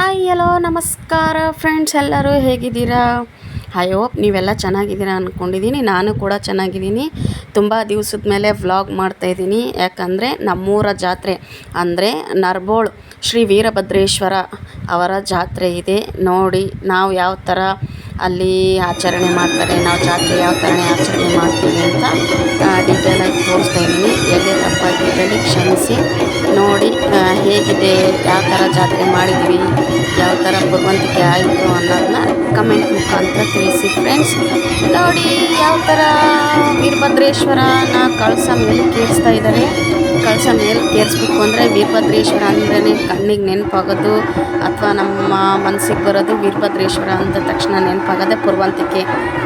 Hi hello ನಮಸ್ಕಾರ friends ಎಲ್ಲರೂ ಹೇಗಿದ್ದೀರಾ? ಐ ಹೋಪ್ ನೀವೆಲ್ಲ ಚೆನ್ನಾಗಿದ್ದೀರಾ ಅಂದ್ಕೊಂಡಿದ್ದೀನಿ ನಾನು ಕೂಡ ಚೆನ್ನಾಗಿದ್ದೀನಿ. ತುಂಬ ದಿವಸದ ಮೇಲೆ ವ್ಲಾಗ್ ಮಾಡ್ತಾಯಿದ್ದೀನಿ ಯಾಕಂದರೆ ನಮ್ಮೂರ ಜಾತ್ರೆ ಅಂದರೆ ನರ್ಬೋಳ್ ಶ್ರೀ ವೀರಭದ್ರೇಶ್ವರ ಅವರ ಜಾತ್ರೆ ಇದೆ. ನೋಡಿ, ನಾವು ಯಾವ ಥರ ಅಲ್ಲಿ ಆಚರಣೆ ಮಾಡ್ತಾರೆ, ನಾವು ಜಾತ್ರೆ ಯಾವ ಥರ ಆಚರಣೆ ಮಾಡ್ತೀವಿ ಅಂತ ಡೀಟೇಲಾಗಿ ತೋರಿಸ್ತಾ ತಪ್ಪಾಗಿದ್ದಲ್ಲಿ ಕ್ಷಮಿಸಿ. ನೋಡಿ ಹೇಗಿದೆ, ಯಾವ ಥರ ಜಾತ್ರೆ ಮಾಡಿದ್ವಿ, ಯಾವ ಥರ ಬರುವಂತಿಕೆ ಆಯಿತು ಅನ್ನೋದನ್ನ ಕಮೆಂಟ್ ಮುಖಾಂತರ ತಿಳಿಸಿ ಫ್ರೆಂಡ್ಸ್ ನೋಡಿ, ಯಾವ ಥರ ವೀರಭದ್ರೇಶ್ವರನ ಕಳಸ ಮೇಲೆ ಕೇಳಿಸ್ತಾ ಇದ್ದಾರೆ. ಕಳಸ ಮೇಲೆ ಕೇರಿಸ್ಬೇಕು ಅಂದರೆ ವೀರಭದ್ರೇಶ್ವರ ಅಂದ್ರೇ ಕಣ್ಣಿಗೆ ನೆನಪಾಗೋದು ಅಥವಾ ನಮ್ಮ ಮನಸ್ಸಿಗೆ ಬರೋದು ವೀರಭದ್ರೇಶ್ವರ ಅಂದ ತಕ್ಷಣ ನೆನಪಾಗೋದೆ ಪೂರ್ವಂತಿಕೆ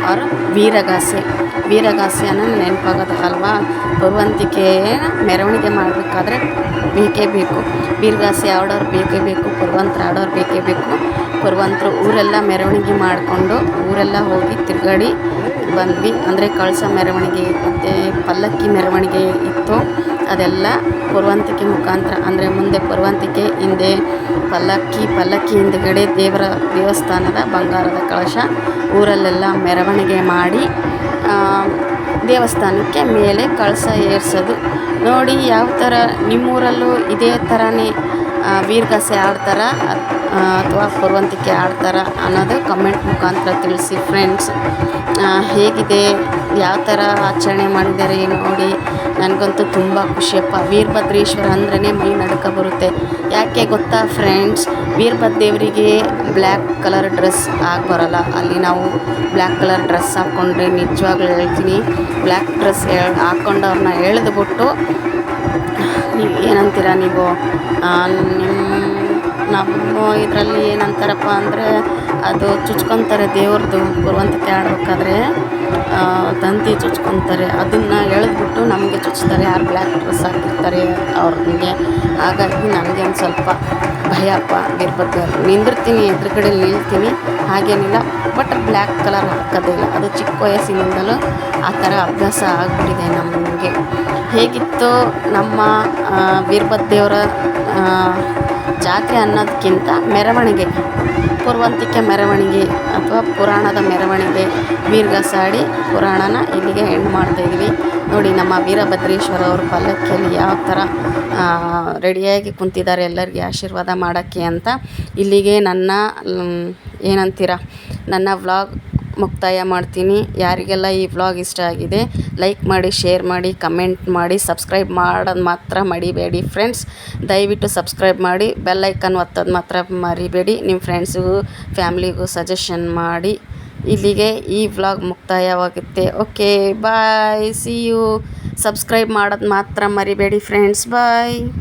ಅವರ ವೀರಗಾಸೆ. ವೀರಗಾಸೆ ಅನ್ನೋ ನೆನಪಾಗೋದು ಅಲ್ವಾ ಪುರುವಂತಿಕೆ ಮೆರವಣಿಗೆ ಮಾಡಬೇಕಾದ್ರೆ ಬೇಕೇ ಬೇಕು. ವೀರಗಾಸೆ ಆಡೋರು ಬೇಕೇ ಬೇಕು, ಪುರುವಂತರು ಆಡೋರು ಬೇಕೇ ಬೇಕು. ಪುರ್ವಂತರು ಊರೆಲ್ಲ ಮೆರವಣಿಗೆ ಮಾಡಿಕೊಂಡು ಊರೆಲ್ಲ ಹೋಗಿ ತಿರುಗಾಡಿ ಬಂದ್ವಿ. ಅಂದರೆ ಕಳಸ ಮೆರವಣಿಗೆ ಮತ್ತು ಪಲ್ಲಕ್ಕಿ ಮೆರವಣಿಗೆ ಇತ್ತು. ಅದೆಲ್ಲ ಪೂರ್ವಂತಿಕೆ ಮುಖಾಂತರ, ಅಂದರೆ ಮುಂದೆ ಪೂರ್ವಂತಿಕೆ, ಹಿಂದೆ ಪಲ್ಲಕ್ಕಿ ಪಲ್ಲಕ್ಕಿ ಹಿಂದುಗಡೆ ದೇವರ ದೇವಸ್ಥಾನದ ಬಂಗಾರದ ಕಳಶ, ಊರಲ್ಲೆಲ್ಲ ಮೆರವಣಿಗೆ ಮಾಡಿ ದೇವಸ್ಥಾನಕ್ಕೆ ಮೇಲೆ ಕಳಸ ಏರಿಸೋದು. ನೋಡಿ ಯಾವ ಥರ ನಿಮ್ಮೂರಲ್ಲೂ ಇದೇ ಥರನೇ ವೀರ್ಗಾಸೆ ಆಡ್ತಾರ ಅಥವಾ ಪೂರ್ವಂತಿಕೆ ಆಡ್ತಾರ ಅನ್ನೋದು ಕಮೆಂಟ್ ಮುಖಾಂತರ ತಿಳಿಸಿ ಫ್ರೆಂಡ್ಸ್ ಹೇಗಿದೆ? ಯಾವ ಥರ ಆಚರಣೆ ಮಾಡಿದ್ದಾರೆ ನೋಡಿ. ನನಗಂತೂ ತುಂಬ ಖುಷಿಯಪ್ಪ. ವೀರಭದ್ರೇಶ್ವರ ಅಂದ್ರೇ ಮೈ ನಡುಕ ಬರುತ್ತೆ. ಯಾಕೆ ಗೊತ್ತಾ ಫ್ರೆಂಡ್ಸ್ ವೀರಭದ್ರ ದೇವರಿಗೆ ಬ್ಲ್ಯಾಕ್ ಕಲರ್ ಡ್ರೆಸ್ ಆಗಿ ಬರೋಲ್ಲ. ಅಲ್ಲಿ ನಾವು ಬ್ಲ್ಯಾಕ್ ಕಲರ್ ಡ್ರೆಸ್ ಹಾಕ್ಕೊಂಡ್ರೆ ನಿಜವಾಗ್ಲೂ ಹೇಳ್ತೀನಿ. ಬ್ಲ್ಯಾಕ್ ಡ್ರೆಸ್ ಹಾಕ್ಕೊಂಡವ್ರನ್ನ ಎಳೆದ್ಬಿಟ್ಟು, ಏನಂತೀರ ನೀವು? ನಿಮ್ಮ ನಮ್ಮ ಇದರಲ್ಲಿ ಏನಂತಾರಪ್ಪ ಅಂದರೆ ಅದು ಚುಚ್ಕೊತಾರೆ ದೇವ್ರದ್ದು ಗುರುವಂತಿಕೆ ಆಡಬೇಕಾದ್ರೆ ತಂತಿ ಚುಚ್ಕೊತಾರೆ. ಅದನ್ನು ಎಳೆದ್ಬಿಟ್ಟು ನಮಗೆ ಚುಚ್ತಾರೆ. ಯಾರು ಬ್ಲ್ಯಾಕ್ ಡ್ರೆಸ್ ಹಾಕಿರ್ತಾರೆ ಅವ್ರಿಗೆ. ಹಾಗಾಗಿ ನನಗೇನು ಸ್ವಲ್ಪ ಭಯಪ್ಪ ಆಗಿರ್ಬೋದು ನಿಂದಿರ್ತೀನಿ, ಎದುರುಗಡೆ ನಿಲ್ತೀನಿ. ಹಾಗೇನಿಲ್ಲ. ಬಟ್ ಬ್ಲ್ಯಾಕ್ ಕಲರ್ ಹಾಕೋದಿಲ್ಲ ಅದು ಚಿಕ್ಕ ವಯಸ್ಸಿನಿಂದಲೂ ಆ ಥರ ಅಭ್ಯಾಸ ಆಗಿಬಿಟ್ಟಿದೆ ನಮಗೆ. ಹೇಗಿತ್ತು ನಮ್ಮ ವೀರಭದ್ರ ದೇವರ ಜಾತ್ರೆ ಅನ್ನೋದಕ್ಕಿಂತ ಮೆರವಣಿಗೆ, ಪೂರ್ವಂತಿಕೆ ಮೆರವಣಿಗೆ ಅಥವಾ ಪುರಾಣದ ಮೆರವಣಿಗೆ ವೀರ್ಗಸಾಡಿ ಪುರಾಣನ ಇಲ್ಲಿಗೆ ಎಂಡ್ ಮಾಡ್ತಾಯಿದ್ವಿ ನೋಡಿ, ನಮ್ಮ ವೀರಭದ್ರೇಶ್ವರ ಅವ್ರ ಪಲ್ಲಕ್ಕಿಯಲ್ಲಿ ಯಾವ ಥರ ರೆಡಿಯಾಗಿ ಕುಂತಿದ್ದಾರೆ ಎಲ್ಲರಿಗೆ ಆಶೀರ್ವಾದ ಮಾಡೋಕ್ಕೆ ಅಂತ ಇಲ್ಲಿಗೆ ನನ್ನ ಏನಂತೀರ, ನನ್ನ ವ್ಲಾಗ್ ಮುಕ್ತಾಯ ಮಾಡ್ತೀನಿ. ಯಾರಿಗೆಲ್ಲ ಈ ವ್ಲಾಗ್ ಇಷ್ಟ ಆಗಿದೆ ಲೈಕ್ ಮಾಡಿ ಶೇರ್ ಮಾಡಿ ಕಮೆಂಟ್ ಮಾಡಿ ಸಬ್ಸ್ಕ್ರೈಬ್ ಮಾಡೋದು ಮಾತ್ರ ಮಡಿಬೇಡಿ ಫ್ರೆಂಡ್ಸ್ ದಯವಿಟ್ಟು ಸಬ್ಸ್ಕ್ರೈಬ್ ಮಾಡಿ ಬೆಲ್ ಐಕನ್ ಒತ್ತೋದು ಮಾತ್ರ ಮರಿಬೇಡಿ. ನಿಮ್ಮ ಫ್ರೆಂಡ್ಸಿಗೂ ಫ್ಯಾಮ್ಲಿಗೂ ಸಜೆಷನ್ ಮಾಡಿ. ಇಲ್ಲಿಗೆ ಈ vlog ಮುಕ್ತಾಯವಾಗುತ್ತೆ. Okay bye see you subscribe ಮಾಡೋದು ಮಾತ್ರ ಮರಿಬೇಡಿ ಫ್ರೆಂಡ್ಸ್ ಬಾಯ್